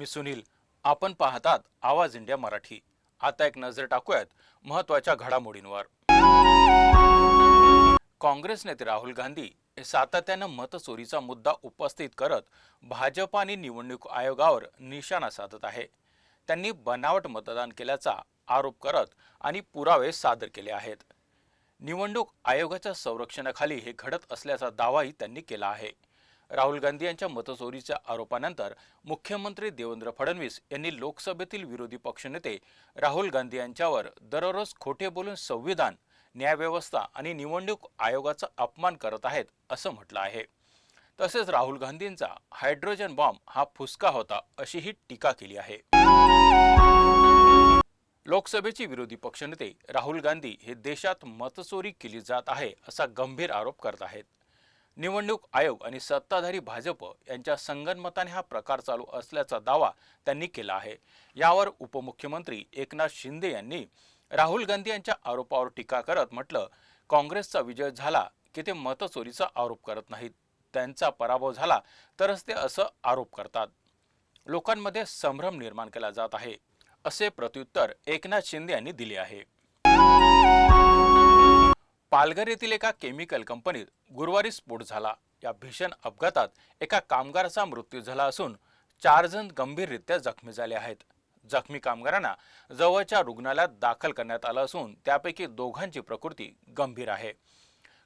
मी सुनील. आपण पाहतात आवाज इंडिया मराठी. आता एक नजर टाकूयात महत्त्वाच्या घडामोडींवर. काँग्रेस नेते राहुल गांधी हे सातत्यानं मतचोरीचा मुद्दा उपस्थित करत भाजप आणि निवडणूक आयोगावर निशाणा साधत आहे. त्यांनी बनावट मतदान केल्याचा आरोप करत आणि पुरावे सादर केले आहेत. निवडणूक आयोगाच्या संरक्षणाखाली हे घडत असल्याचा दावाही त्यांनी केला आहे. राहुल गांधी यांच्या मतचोरीच्या आरोपानंतर मुख्यमंत्री देवेंद्र फडणवीस यांनी लोकसभेतील विरोधी पक्षनेते राहुल गांधी यांच्यावर दररोज खोटे बोलून संविधान न्यायव्यवस्था आणि निवडणूक आयोगाचा अपमान करत आहेत असं म्हटलं आहे. तसेच राहुल गांधींचा हायड्रोजन बॉम्ब हा फुसका होता अशीही टीका केली आहे. लोकसभेचे विरोधी पक्षनेते राहुल गांधी हे देशात मतचोरी केली जात आहे असा गंभीर आरोप करत आहेत. निवडणूक आयोग आणि सत्ताधारी भाजप यांच्या संगनमताने हा प्रकार चालू असल्याचा दावा त्यांनी केला आहे. यावर उपमुख्यमंत्री एकनाथ शिंदे यांनी राहुल गांधी यांच्या आरोपावर टीका करत म्हटलं काँग्रेसचा विजय झाला की ते मतचोरीचा आरोप करत नाहीत. त्यांचा पराभव झाला तरच ते असं आरोप करतात. लोकांमध्ये संभ्रम निर्माण केला जात आहे. असे प्रत्युत्तर एकनाथ शिंदे यांनी दिले आहे. पालघर येथील एका केमिकल कंपनीत गुरुवारी स्फोट झाला. या भीषण अपघातात एका कामगाराचा मृत्यू झाला असून चार जण गंभीररित्या जखमी झाले आहेत. जखमी कामगारांना जवळच्या रुग्णालयात दाखल करण्यात आलं असून त्यापैकी दोघांची प्रकृती गंभीर आहे.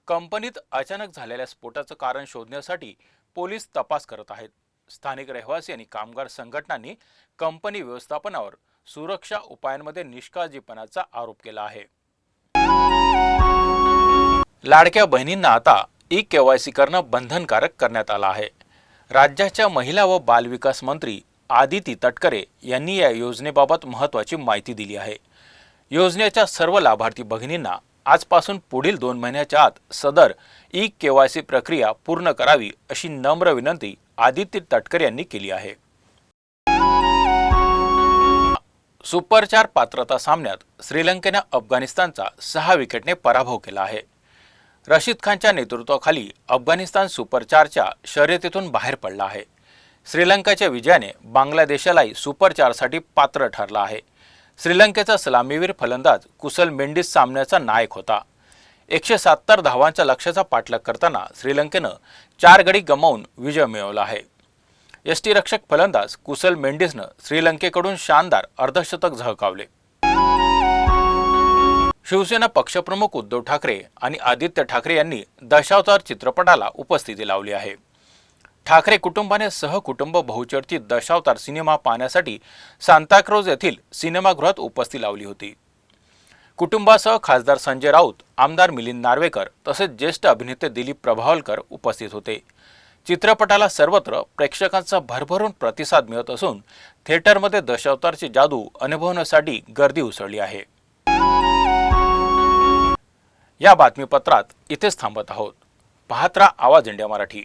कंपनीत अचानक झालेल्या स्फोटाचं कारण शोधण्यासाठी पोलीस तपास करत आहेत. स्थानिक रहिवासी आणि कामगार संघटनांनी कंपनी व्यवस्थापनावर सुरक्षा उपायांमध्ये निष्काळजीपणाचा आरोप केला आहे. लाडक्या बहिणींना आता ई केवायसी करणं बंधनकारक करण्यात आलं आहे. राज्याच्या महिला व बालविकास मंत्री आदिती तटकरे यांनी या योजनेबाबत महत्त्वाची माहिती दिली आहे. योजनेच्या सर्व लाभार्थी भगिनींना आजपासून पुढील दोन महिन्याच्या आत सदर ई केवायसी प्रक्रिया पूर्ण करावी अशी नम्र विनंती आदित्य तटकरे यांनी केली आहे. सुपरचार पात्रता सामन्यात श्रीलंकेनं अफगाणिस्तानचा सहा विकेटने पराभव केला आहे. रशीद खानच्या नेतृत्वाखाली अफगाणिस्तान सुपर चारच्या शर्यतीतून बाहेर पडला आहे. श्रीलंकाच्या विजयाने बांगलादेशालाही सुपर चारसाठी पात्र ठरला आहे. श्रीलंकेचा सलामीवीर फलंदाज कुसल मेंडिस सामन्याचा नायक होता. एकशे सत्तर धावांच्या लक्ष्याचा पाठलाग करताना श्रीलंकेनं चार गडी गमावून विजय मिळवला आहे. यष्टीरक्षक फलंदाज कुसल मेंडिसनं श्रीलंकेकडून शानदार अर्धशतक झळकावले. शिवसेना पक्षप्रमुख उद्धव ठाकरे आणि आदित्य ठाकरे यांनी दशावतार चित्रपटाला उपस्थिती लावली आहे. ठाकरे कुटुंबाने सहकुटुंब बहुचर्चित दशावतार सिनेमा पाहण्यासाठी सांताक्रोज येथील सिनेमागृहात उपस्थिती लावली होती. कुटुंबासह खासदार संजय राऊत आमदार मिलिंद नार्वेकर तसेच ज्येष्ठ अभिनेते दिलीप प्रभावलकर उपस्थित होते. चित्रपटाला सर्वत्र प्रेक्षकांचा भरभरून प्रतिसाद मिळत असून थिएटरमध्ये दशावतारची जादू अनुभवण्यासाठी गर्दी उसळली आहे. या बातमीपत्रात इथेच थांबत आहोत. पाहत्रा आवाज इंडिया मराठी.